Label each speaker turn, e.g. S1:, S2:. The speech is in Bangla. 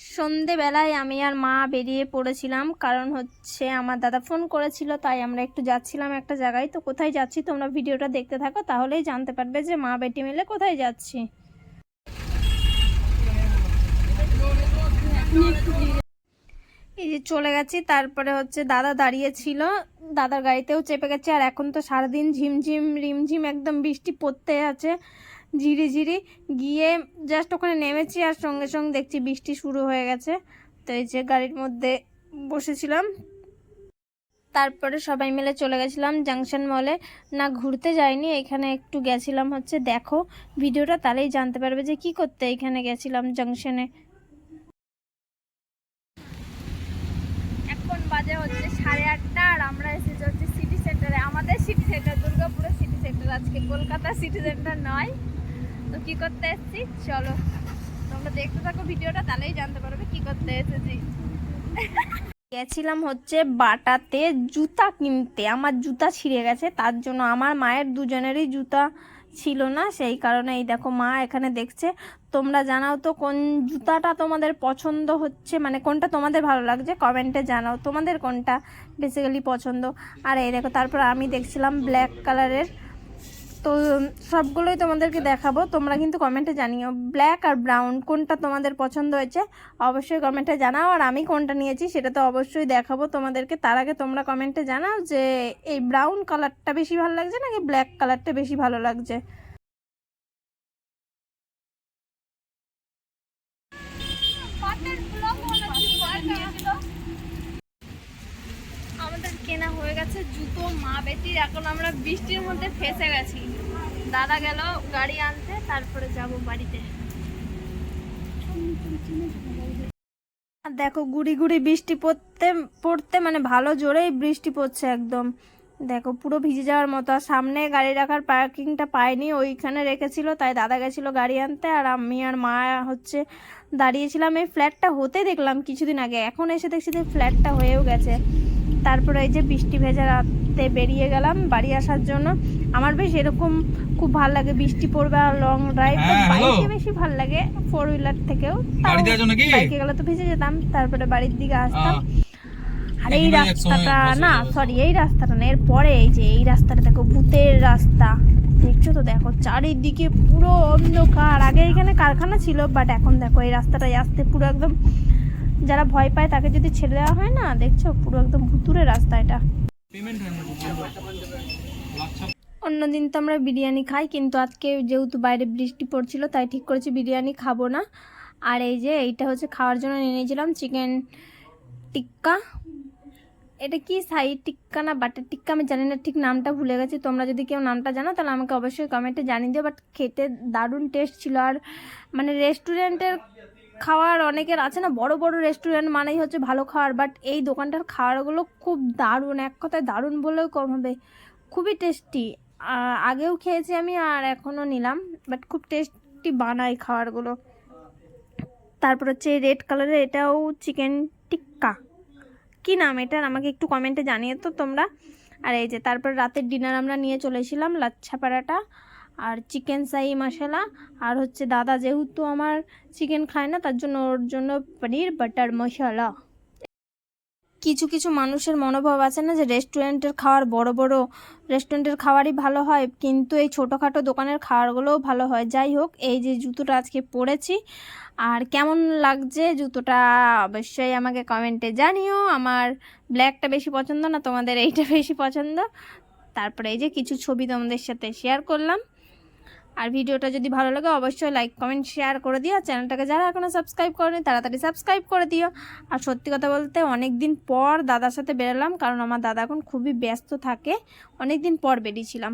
S1: সন্ধেবেলায় আমি আর মা বেরিয়ে পড়েছিলাম। কারণ হচ্ছে আমার দাদা ফোন করেছিল, তাই আমরা একটু যাচ্ছিলাম একটা জায়গায়। তো কোথায় যাচ্ছি তোমরা ভিডিওটা দেখতে থাকো, তাহলেই জানতে পারবে যে মা বেটি মিলে কোথায় যাচ্ছি। এই যে চলে গেছি, তারপরে হচ্ছে দাদা দাঁড়িয়েছিল দাদার গাড়িতেও চেপে গেছে, আর এখন তো সারাদিন ঝিমঝিম, রিমঝিম, একদম বৃষ্টি পড়তে আছে। ঝিরি ঝিরি গিয়ে জাস্ট ওখানে নেমেছি আর সঙ্গে সঙ্গে দেখছি বৃষ্টি শুরু হয়ে গেছে। তো এই যে গাড়ির মধ্যে বসেছিলাম। তারপরে সবাই মিলে চলে গেছিলাম জাংশন মলে। না, ঘুরতে যাইনি, এখানে একটু গেছিলাম হচ্ছে দেখো। ভিডিওটা তাহলেই জানতে পারবে যে কি করতে এখানে গেছিলাম জাংশনে। এখন বাজে হচ্ছে সাড়ে আটটা আর আমরা এসেছি হচ্ছে সিটি সেন্টারে আমাদের সিটি সেন্টার দুর্গাপুরের সিটি সেন্টার আজকে কলকাতা সিটি সেন্টার নয়। তো কি করতে এসেছি? চলো, তোমরা দেখতে থাকো ভিডিওটা, তাহলেই জানতে পারবে কি করতে এসেছি। গেছিলাম হচ্ছে বাটাতে জুতা কিনতে। আমার জুতা ছিঁড়ে গেছে, তার জন্য আমার মায়ের দুজনেরই জুতা ছিল না, সেই কারণে এই দেখো মা এখানে দেখছে। তোমরা জানাও তো কোন জুতাটা তোমাদের পছন্দ হচ্ছে মানে কোনটা তোমাদের ভালো লাগছে? কমেন্টে জানাও, তোমাদের কোনটা বেসিক্যালি পছন্দ? আর এই দেখো, তারপর আমি দেখছিলাম ব্ল্যাক কালারের তো সবগুলোই তোমাদেরকে দেখাবো। তোমরা কিন্তু কমেন্টে জানিও ব্ল্যাক আর ব্রাউন কোনটা তোমাদের পছন্দ হয়েছে। অবশ্যই কমেন্টে জানাও। আর আমি কোনটা নিয়েছি সেটা তো অবশ্যই দেখাবো তোমাদেরকে। তার আগে তোমরা কমেন্টে জানাও যে, এই ব্রাউন কালারটা বেশি ভালো লাগছে নাকি ব্ল্যাক কালারটা বেশি ভালো লাগছে কেনা হয়ে গেছে, জুতো, মা বেটির এখন আমরা বৃষ্টির মধ্যে ফেসে গেছি। দাদা গেল গাড়ি আনতে, তারপরে যাব বাড়িতে। দেখো, গুড়ি গুড়ি বৃষ্টি পড়তে পড়তে মানে ভালো জোরেই বৃষ্টি পড়ছে একদম। দেখো, পুরো ভিজে যাওয়ার মতো। আর সামনে গাড়ি রাখার পার্কিংটা পাইনি ওইখানে রেখেছিল, তাই দাদা গেছিল গাড়ি আনতে, আর আমি আর মা হচ্ছে দাঁড়িয়েছিলাম। এই ফ্ল্যাটটা হতে দেখলাম কিছুদিন আগে, এখন এসে দেখছি যে ফ্ল্যাটটা হয়েও গেছে। তারপরে এই যে বৃষ্টি ভেজা রাতে বেরিয়ে গেলাম বাড়ি আসার জন্য। আমার বেশ এরকম খুব ভালো লাগে বৃষ্টি পড়বে আর লং ড্রাইভ বাইকে বেশি ভালো লাগে ফোর হুইলার থেকেও। বাইকে গেলে তো ভিজে যেতাম তারপরে বাড়ির দিকে আসতাম। আর এই রাস্তাটা না সরি এই রাস্তাটা না এর পরে এই যে এই রাস্তাটা দেখো ভূতের রাস্তা। দেখছ তো দেখো চারিদিকে পুরো অন্ধকার। আগে এখানে কারখানা ছিল বাট এখন দেখো এই রাস্তাটায় আসতে পুরো একদম যারা ভয় পায় তাকে যদি ছেড়ে দেওয়া হয় না, দেখছ পুরো একদম ভুতুরে রাস্তা এটা। অন্যদিন তো আমরা বিরিয়ানি খাই, কিন্তু আজকে যেহেতু বাইরে বৃষ্টি পড়ছিল, তাই ঠিক করেছি বিরিয়ানি খাব না। আর এই যে এইটা হচ্ছে খাওয়ার জন্য নিয়ে নিয়েছিলাম চিকেন টিক্কা। এটা কি সাই টিক্কা না বাটার টিক্কা? আমি জানি না ঠিক নামটা ভুলে গেছি। তোমরা যদি কেউ নামটা জানো, তাহলে আমাকে অবশ্যই কমেন্টে জানিয়ে দিও। বাট খেতে দারুণ টেস্ট ছিল। আর মানে রেস্টুরেন্টের খাওয়ার অনেকের আছে না, বড় বড় রেস্টুরেন্ট মানেই হচ্ছে ভালো খাওয়ার বাট এই দোকানটার খাওয়ারগুলো খুব দারুণ, এক কথায় দারুণ বলেও কম হবে। খুবই টেস্টি আগেও খেয়েছি আমি আর এখনও নিলাম বাট খুব টেস্টি বানাই খাবারগুলো তারপর হচ্ছে রেড কালারের এটাও চিকেন টিক্কা কি নাম এটার? আমাকে একটু কমেন্টে জানিয়ে তো তোমরা। আর এই যে তারপর রাতের ডিনার আমরা নিয়ে চলেছিলাম লাচ্ছা পরাটা আর চিকেন সাই মশলা আর হচ্ছে দাদা যেহেতু আমার চিকেন খায় না, তার জন্য ওর জন্য পনির বাটার মশলা কিছু কিছু মানুষের মনোভাব আছে না যে রেস্টুরেন্টের খাবার বড় বড় রেস্টুরেন্টের খাবারই ভালো হয়, কিন্তু এই ছোটোখাটো দোকানের খাবারগুলোও ভালো হয়। যাই হোক, এই যে জুতোটা আজকে পরেছি, আর কেমন লাগছে জুতোটা অবশ্যই আমাকে কমেন্টে জানিও। আমার ব্ল্যাকটা বেশি পছন্দ না, তোমাদের এইটা বেশি পছন্দ। তারপরে এই যে কিছু ছবি তোমাদের সাথে শেয়ার করলাম। আর ভিডিওটা যদি ভালো লাগে, অবশ্যই লাইক কমেন্ট শেয়ার করে দিও। চ্যানেলটাকে যারা এখনও সাবস্ক্রাইব করেনি, তাড়াতাড়ি সাবস্ক্রাইব করে দিও। আর সত্যি কথা বলতে অনেক দিন পর দাদার সাথে বেরোলাম, কারণ আমার দাদা এখন খুবই ব্যস্ত থাকে। অনেক দিন পর বেরিয়েছিলাম।